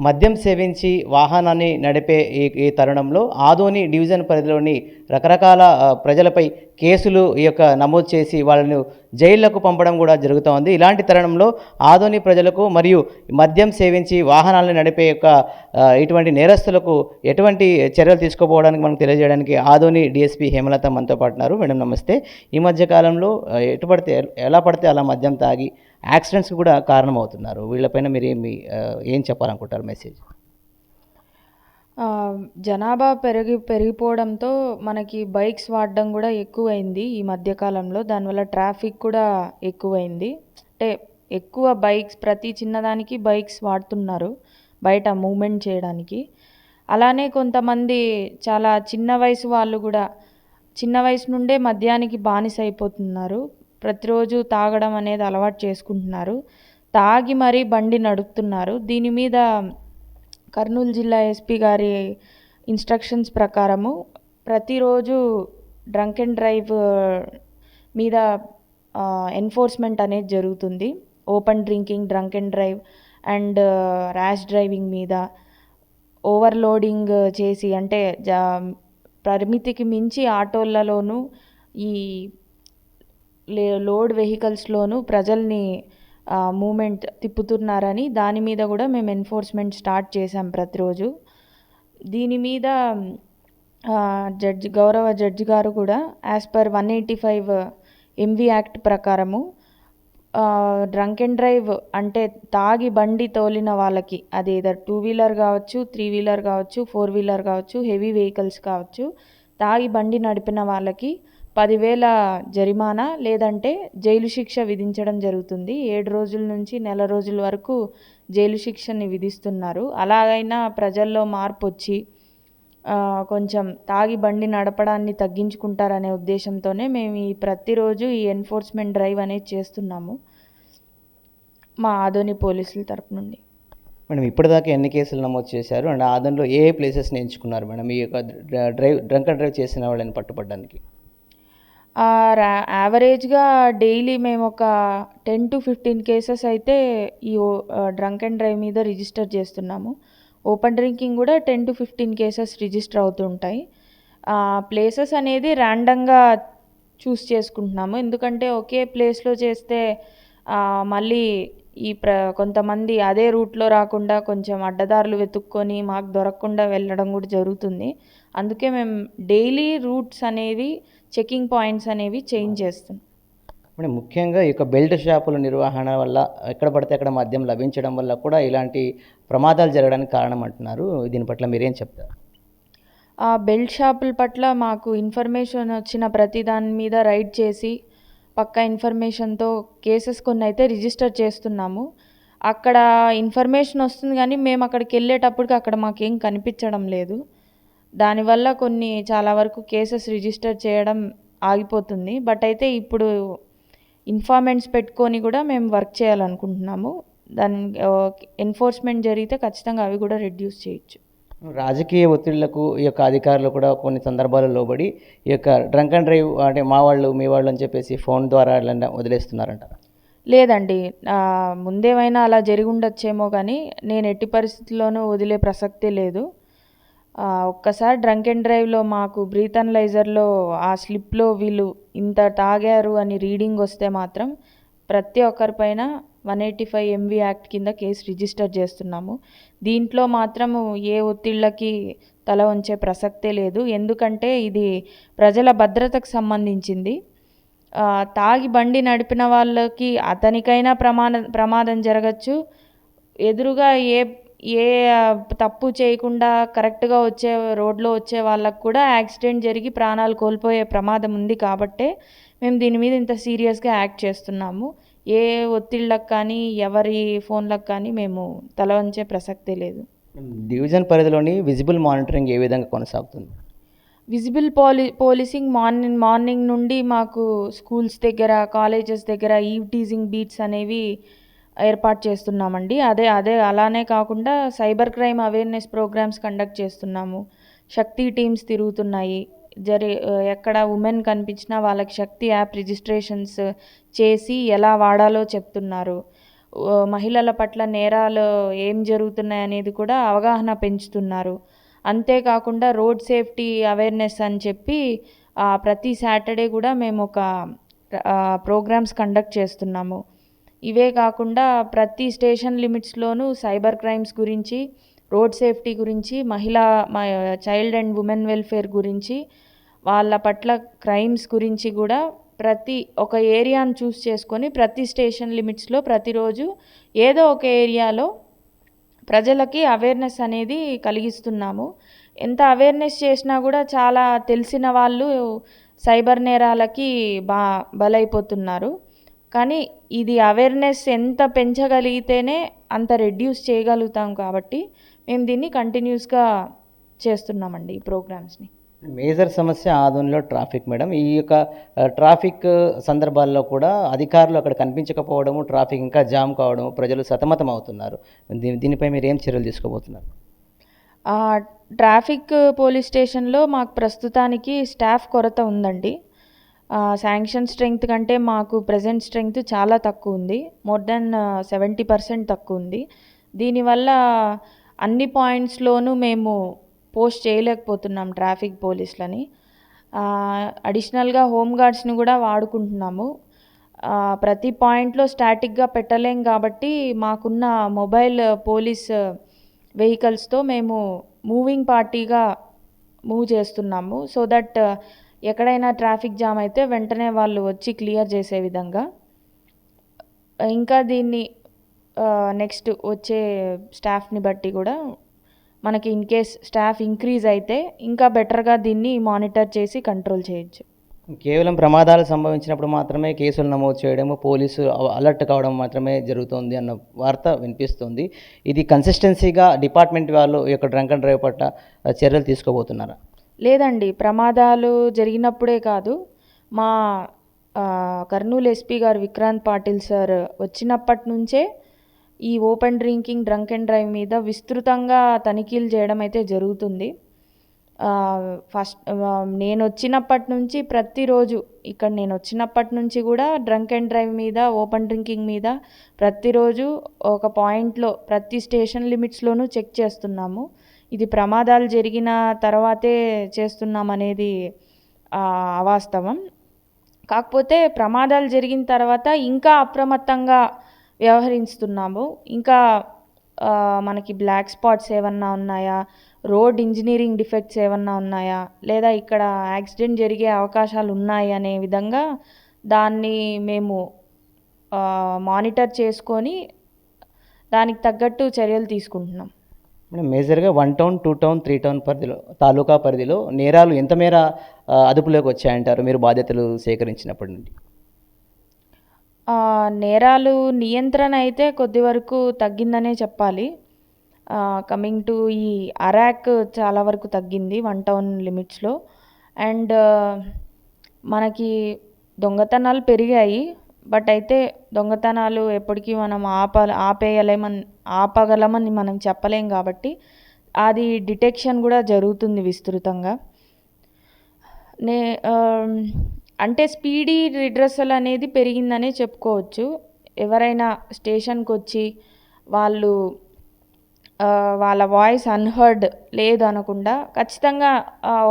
మద్యం సేవించి వాహనాన్ని నడిపే ఈ ఈ తరుణంలో ఆదోని డివిజన్ పరిధిలోని రకరకాల ప్రజలపై కేసులు ఈ యొక్క నమోదు చేసి వాళ్ళను జైళ్ళకు పంపడం కూడా జరుగుతూ ఉంది ఇలాంటి తరుణంలో ఆదోని ప్రజలకు మరియు మద్యం సేవించి వాహనాలను నడిపే యొక్క ఇటువంటి నేరస్తులకు ఎటువంటి చర్యలు తీసుకోపోవడానికి మనకు తెలియజేయడానికి ఆదోని డిఎస్పీ హేమలత మనతో పాటున్నారు మేడం నమస్తే. ఈ మధ్య కాలంలో ఎటు పడితే ఎలా పడితే అలా మద్యం తాగి యాక్సిడెంట్స్కి కూడా కారణమవుతున్నారు. వీళ్ళపైన మీరు ఏమి ఏం చెప్పాలనుకుంటారు మెసేజ్? జనాభా పెరిగి పెరిగిపోవడంతో మనకి బైక్స్ వాడడం కూడా ఎక్కువైంది ఈ మధ్యకాలంలో. దానివల్ల ట్రాఫిక్ కూడా ఎక్కువైంది. అంటే ఎక్కువ బైక్స్ ప్రతి చిన్నదానికి బైక్స్ వాడుతున్నారు బయట మూమెంట్ చేయడానికి. అలానే కొంతమంది చాలా చిన్న వయసు వాళ్ళు కూడా చిన్న వయసు నుండే మద్యానికి బానిస అయిపోతున్నారు. ప్రతిరోజు తాగడం అనేది అలవాటు చేసుకుంటున్నారు. తాగి మరీ బండి నడుపుతున్నారు. దీని మీద కర్నూలు జిల్లా ఎస్పీ గారి ఇన్స్ట్రక్షన్స్ ప్రకారము ప్రతిరోజు డ్రంక్ అండ్ డ్రైవ్ మీద ఎన్ఫోర్స్మెంట్ అనేది జరుగుతుంది. Open drinking drunk and drive and rash driving మీద ఓవర్లోడింగ్ చేసి అంటే జా పరిమితికి మించి ఆటోలలోనూ ఈ లోడ్ వెహికల్స్లోనూ ప్రజల్ని మూమెంట్ తిప్పుతున్నారని దాని మీద కూడా మేము ఎన్ఫోర్స్మెంట్ స్టార్ట్ చేసాం ప్రతిరోజు. దీని మీద జడ్జి గౌరవ జడ్జి గారు కూడా as per one eighty five MV act ప్రకారము డ్రంక్ అండ్ డ్రైవ్ అంటే తాగి బండి తోలిన వాళ్ళకి అది ఏదో టూ వీలర్ కావచ్చు త్రీ వీలర్ కావచ్చు ఫోర్ వీలర్ కావచ్చు హెవీ వెహికల్స్ కావచ్చు తాగి బండి నడిపిన వాళ్ళకి పదివేల జరిమానా లేదంటే జైలు శిక్ష విధించడం జరుగుతుంది. ఏడు రోజుల నుంచి నెల రోజుల వరకు జైలు శిక్షని విధిస్తున్నారు. అలాగైనా ప్రజల్లో మార్పు వచ్చి కొంచెం తాగి బండి నడపడాన్ని తగ్గించుకుంటారనే ఉద్దేశంతోనే మేము ఈ ప్రతిరోజు ఈ ఎన్ఫోర్స్మెంట్ డ్రైవ్ అనేది చేస్తున్నాము. మా ఆదోని పోలీసుల తరపు నుండి. మేడం ఇప్పటిదాకా ఎన్ని కేసులు నమోదు చేశారు? అండ్ ఆదంలో ఏ ఏ ప్లేసెస్ని ఎంచుకున్నారు మేడం? ఈ యొక్క డ్రైవ్ డ్రంక్ అండ్ డ్రైవ్ చేసిన వాళ్ళని పట్టుబడడానికి రా- యావరేజ్గా డైలీ మేము ఒక టెన్ టు ఫిఫ్టీన్ కేసెస్ అయితే ఈ డ్రంక్ అండ్ డ్రైవ్ మీద రిజిస్టర్ చేస్తున్నాము. ఓపెన్ డ్రింకింగ్ కూడా ten to fifteen cases register అవుతుంటాయి. ప్లేసెస్ అనేది ర్యాండంగా చూస్ చేసుకుంటున్నాము. ఎందుకంటే ఒకే ప్లేస్లో చేస్తే మళ్ళీ ఈ ప్ర కొంతమంది అదే రూట్లో రాకుండా కొంచెం అడ్డదారులు వెతుక్కొని మాకు దొరకకుండా వెళ్ళడం కూడా జరుగుతుంది. అందుకే మేము డైలీ రూట్స్ అనేవి చెకింగ్ పాయింట్స్ అనేవి చేంజ్ చేస్తున్నాం మేడం ముఖ్యంగా ఈ యొక్క బెల్ట్ షాపుల నిర్వహణ వల్ల ఎక్కడ పడితే అక్కడ మద్యం లభించడం వల్ల కూడా ఇలాంటి ప్రమాదాలు జరగడానికి కారణం అంటున్నారు. దీని పట్ల మీరేం చెప్తారు? ఆ బెల్ట్ షాపుల పట్ల మాకు ఇన్ఫర్మేషన్ వచ్చిన ప్రతి దాని మీద రైడ్ చేసి పక్కా ఇన్ఫర్మేషన్తో కేసెస్ కొన్ని అయితే రిజిస్టర్ చేస్తున్నాము. అక్కడ ఇన్ఫర్మేషన్ వస్తుంది కానీ మేము అక్కడికి వెళ్ళేటప్పటికి అక్కడ మాకేం కనిపించడం లేదు. దానివల్ల కొన్ని చాలా వరకు కేసెస్ రిజిస్టర్ చేయడం ఆగిపోతుంది. బట్ అయితే ఇప్పుడు ఇన్ఫార్మెంట్స్ పెట్టుకొని కూడా మేము వర్క్ చేయాలనుకుంటున్నాము. దాని ఎన్ఫోర్స్మెంట్ జరిగితే ఖచ్చితంగా అవి కూడా రెడ్యూస్ చేయొచ్చు. రాజకీయ ఒత్తిళ్ళకు ఈ యొక్క అధికారులు కూడా కొన్ని సందర్భాల్లో లోబడి ఈ యొక్క డ్రంక్ అండ్ డ్రైవ్ అంటే మా వాళ్ళు మీ వాళ్ళు అని చెప్పేసి ఫోన్ ద్వారా వదిలేస్తున్నారంట? లేదండి. ముందేమైనా అలా జరిగి ఉండొచ్చేమో కానీ నేను ఎట్టి పరిస్థితుల్లోనూ వదిలే ప్రసక్తే లేదు. ఒక్కసారి డ్రంక్ అండ్ డ్రైవ్లో మాకు బ్రీత్ అనలైజర్లో ఆ స్లిప్లో వీళ్ళు ఇంత తాగారు అని రీడింగ్ వస్తే మాత్రం ప్రతి ఒక్కరిపైన one eighty five MV act కింద కేసు రిజిస్టర్ చేస్తున్నాము. దీంట్లో మాత్రం ఏ ఒత్తిళ్ళకి తల ఉంచే ప్రసక్తే లేదు. ఎందుకంటే ఇది ప్రజల భద్రతకు సంబంధించింది. తాగి బండి నడిపిన వాళ్ళకి అతనికైనా ప్రమాద ప్రమాదం జరగచ్చు. ఎదురుగా ఏ ఏ తప్పు చేయకుండా కరెక్ట్గా వచ్చే రోడ్లో వచ్చే వాళ్ళకు కూడా యాక్సిడెంట్ జరిగి ప్రాణాలు కోల్పోయే ప్రమాదం ఉంది కాబట్టే మేము దీని మీద ఇంత సీరియస్గా యాక్ట్ చేస్తున్నాము. ఏ ఒత్తిళ్ళకు కానీ ఎవరి ఫోన్లకు కానీ మేము తల వంచే ప్రసక్తే లేదు. డివిజన్ పరిధిలోని విజిబుల్ మానిటరింగ్ ఏ విధంగా కొనసాగుతుంది? విజిబుల్ పోలీ పోలీసింగ్ మార్నింగ్ మార్నింగ్ నుండి మాకు స్కూల్స్ దగ్గర కాలేజెస్ దగ్గర ఈవ్ టీజింగ్ బీట్స్ అనేవి ఏర్పాటు చేస్తున్నామండి. అదే అదే అలానే కాకుండా cyber crime awareness programs conduct చేస్తున్నాము. శక్తి టీమ్స్ తిరుగుతున్నాయి. జరి ఎక్కడ ఉమెన్ కనిపించినా వాళ్ళకి శక్తి యాప్ రిజిస్ట్రేషన్స్ చేసి ఎలా వాడాలో చెప్తున్నారు. మహిళల పట్ల నేరాలు ఏం జరుగుతున్నాయి అనేది కూడా అవగాహన పెంచుతున్నారు. అంతేకాకుండా రోడ్ సేఫ్టీ అవేర్నెస్ అని చెప్పి ప్రతి సాటర్డే కూడా మేము ఒక ప్రోగ్రామ్స్ కండక్ట్ చేస్తున్నాము. ఇవే కాకుండా ప్రతి స్టేషన్ లిమిట్స్లోనూ సైబర్ క్రైమ్స్ గురించి రోడ్ సేఫ్టీ గురించి మహిళా చైల్డ్ అండ్ ఉమెన్ వెల్ఫేర్ గురించి వాళ్ళ పట్ల క్రైమ్స్ గురించి కూడా ప్రతి ఒక ఏరియాను చూస్ చేసుకొని ప్రతి స్టేషన్ లిమిట్స్లో ప్రతిరోజు ఏదో ఒక ఏరియాలో ప్రజలకి అవేర్నెస్ అనేది కలిగిస్తున్నాము. ఎంత అవేర్నెస్ చేసినా కూడా చాలా తెలిసిన వాళ్ళు సైబర్ నేరాలకి బా బలైపోతున్నారు. కానీ ఇది అవేర్నెస్ ఎంత పెంచగలిగితేనే అంత రెడ్యూస్ చేయగలుగుతాం కాబట్టి మేము దీన్ని కంటిన్యూస్గా చేస్తున్నామండి ఈ ప్రోగ్రామ్స్ని మేజర్ సమస్య ఆదోనిలో ట్రాఫిక్ మేడం. ఈ యొక్క ట్రాఫిక్ సందర్భాల్లో కూడా అధికారులు అక్కడ కనిపించకపోవడము ట్రాఫిక్ ఇంకా జామ్ కావడం ప్రజలు సతమతం అవుతున్నారు దీని దీనిపై మీరు ఏం చర్యలు తీసుకోబోతున్నారు? ట్రాఫిక్ పోలీస్ స్టేషన్లో మాకు ప్రస్తుతానికి స్టాఫ్ కొరత ఉందండి. శాంక్షన్ స్ట్రెంగ్త్ కంటే మాకు ప్రజెంట్ స్ట్రెంగ్త్ చాలా తక్కువ ఉంది. మోర్ దెన్ సెవెంటీ పర్సెంట్ తక్కువ ఉంది. దీనివల్ల అన్ని పాయింట్స్లోనూ మేము పోస్ట్ చేయలేకపోతున్నాం ట్రాఫిక్ పోలీసులని. అడిషనల్గా హోమ్ గార్డ్స్ని కూడా వాడుకుంటున్నాము. ప్రతి పాయింట్లో స్టాటిక్గా పెట్టలేం కాబట్టి మాకున్న మొబైల్ పోలీస్ వెహికల్స్తో మేము మూవింగ్ పార్టీగా మూవ్ చేస్తున్నాము. సో దట్ ఎక్కడైనా ట్రాఫిక్ జామ్ అయితే వెంటనే వాళ్ళు వచ్చి క్లియర్ చేసే విధంగా ఇంకా దీన్ని నెక్స్ట్ వచ్చే స్టాఫ్ని బట్టి కూడా మనకి ఇన్ కేస్ స్టాఫ్ ఇంక్రీజ్ అయితే ఇంకా బెటర్గా దీన్ని మానిటర్ చేసి కంట్రోల్ చేయొచ్చు. కేవలం ప్రమాదాలు సంభవించినప్పుడు మాత్రమే కేసులు నమోదు చేయడము పోలీసు అలర్ట్ కావడం మాత్రమే జరుగుతుంది అన్న వార్త వినిపిస్తుంది. ఇది కన్సిస్టెన్సీగా డిపార్ట్మెంట్ వాళ్ళు ఈ యొక్క డ్రంక్ అండ్ డ్రైవ్ పట్ల చర్యలు తీసుకోబోతున్నారా? లేదండి ప్రమాదాలు జరిగినప్పుడే కాదు. మా కర్నూలు ఎస్పీ గారు విక్రాంత్ పాటిల్ సార్ వచ్చినప్పటి నుంచే ఈ open drinking drunk and drive మీద విస్తృతంగా తనిఖీలు చేయడం అయితే జరుగుతుంది. ఫస్ట్ నేను వచ్చినప్పటి నుంచి ప్రతిరోజు ఇక్కడ నేను వచ్చినప్పటి నుంచి కూడా డ్రంక్ అండ్ డ్రైవ్ మీద ఓపెన్ డ్రింకింగ్ మీద ప్రతిరోజు ఒక పాయింట్లో ప్రతి స్టేషన్ లిమిట్స్లోనూ చెక్ చేస్తున్నాము. ఇది ప్రమాదాలు జరిగిన తర్వాతే చేస్తున్నాం అనేది అవాస్తవం. కాకపోతే ప్రమాదాలు జరిగిన తర్వాత ఇంకా అప్రమత్తంగా వ్యవహరిస్తున్నాము. ఇంకా మనకి బ్లాక్ స్పాట్స్ ఏమన్నా ఉన్నాయా? రోడ్ ఇంజనీరింగ్ డిఫెక్ట్స్ ఏమన్నా ఉన్నాయా? లేదా ఇక్కడ యాక్సిడెంట్ జరిగే అవకాశాలు ఉన్నాయి అనే విధంగా దాన్ని మేము మానిటర్ చేసుకొని దానికి తగ్గట్టు చర్యలు తీసుకుంటున్నాం. మేడం మేజర్గా one town two town three town పరిధిలో తాలూకా పరిధిలో నేరాలు ఎంత మేర అదుపులోకి వచ్చాయంటారు మీరు బాధ్యతలు సేకరించినప్పటి నుండి? నేరాలు నియంత్రణ అయితే కొద్ది వరకు తగ్గిందనే చెప్పాలి. కమింగ్ టు ఈ అరాక్ చాలా వరకు తగ్గింది వన్ టౌన్ లిమిట్స్లో. అండ్ మనకి దొంగతనాలు పెరిగాయి. బట్ అయితే దొంగతనాలు ఎప్పటికీ మనం ఆప ఆపేయలేమని ఆపగలమని మనం చెప్పలేం కాబట్టి అది డిటెక్షన్ కూడా జరుగుతుంది విస్తృతంగా. నే అంటే స్పీడీ రిడ్రసల్ అనేది పెరిగిందనే చెప్పుకోవచ్చు. ఎవరైనా స్టేషన్కి వచ్చి వాళ్ళు వాళ్ళ వాయిస్ అన్హర్డ్ లేదు అనకుండా ఖచ్చితంగా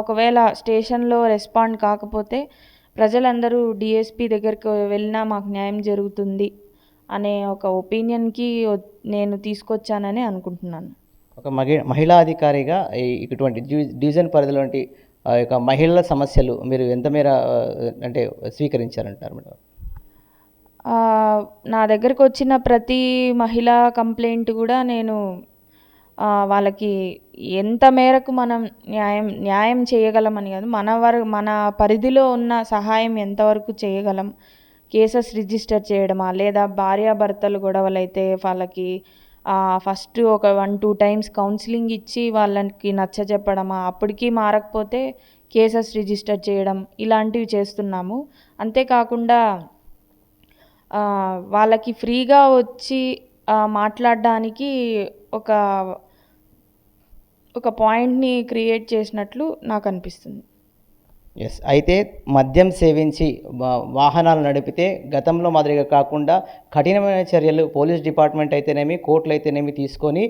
ఒకవేళ స్టేషన్లో రెస్పాండ్ కాకపోతే ప్రజలందరూ డిఎస్పి దగ్గరికి వెళ్ళినా మాకు న్యాయం జరుగుతుంది అనే ఒక ఒపీనియన్కి నేను తీసుకొచ్చానని అనుకుంటున్నాను. ఒక మగి మహిళా అధికారిగా ఇటువంటి డివి- డివిజన్ పరిధిలోంటి ఆ యొక్క మహిళల సమస్యలు మీరు ఎంత మేర అంటే స్వీకరించారంటారు మేడం? నా దగ్గరకు వచ్చిన ప్రతి మహిళా కంప్లైంట్ కూడా నేను వాళ్ళకి ఎంత మేరకు మనం న్యాయం న్యాయం చేయగలమని కాదు మన వరకు మన పరిధిలో ఉన్న సహాయం ఎంతవరకు చేయగలం కేసెస్ రిజిస్టర్ చేయడమా లేదా భార్యాభర్తలు గొడవలైతే వాళ్ళకి ఫస్ట్ ఒక వన్ టూ టైమ్స్ కౌన్సిలింగ్ ఇచ్చి వాళ్ళకి నచ్చ చెప్పడమా అప్పటికి మారకపోతే కేసెస్ రిజిస్టర్ చేయడం ఇలాంటివి చేస్తున్నాము. అంతేకాకుండా వాళ్ళకి ఫ్రీగా వచ్చి మాట్లాడడానికి ఒక ఒక పాయింట్ని క్రియేట్ చేసినట్లు నాకు అనిపిస్తుంది. ఎస్ అయితే మద్యం సేవించి వాహనాలు నడిపితే గతంలో మాదిరిగా కాకుండా కఠినమైన చర్యలు పోలీస్ డిపార్ట్మెంట్ అయితేనేమి కోర్టులు అయితేనేమి తీసుకొని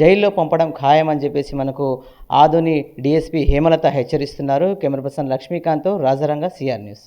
జైల్లో పంపడం ఖాయమని చెప్పేసి మనకు ఆధుని డిఎస్పీ హేమలత హెచ్చరిస్తున్నారు. Camera person Lakshmikanth Rajaranga CR news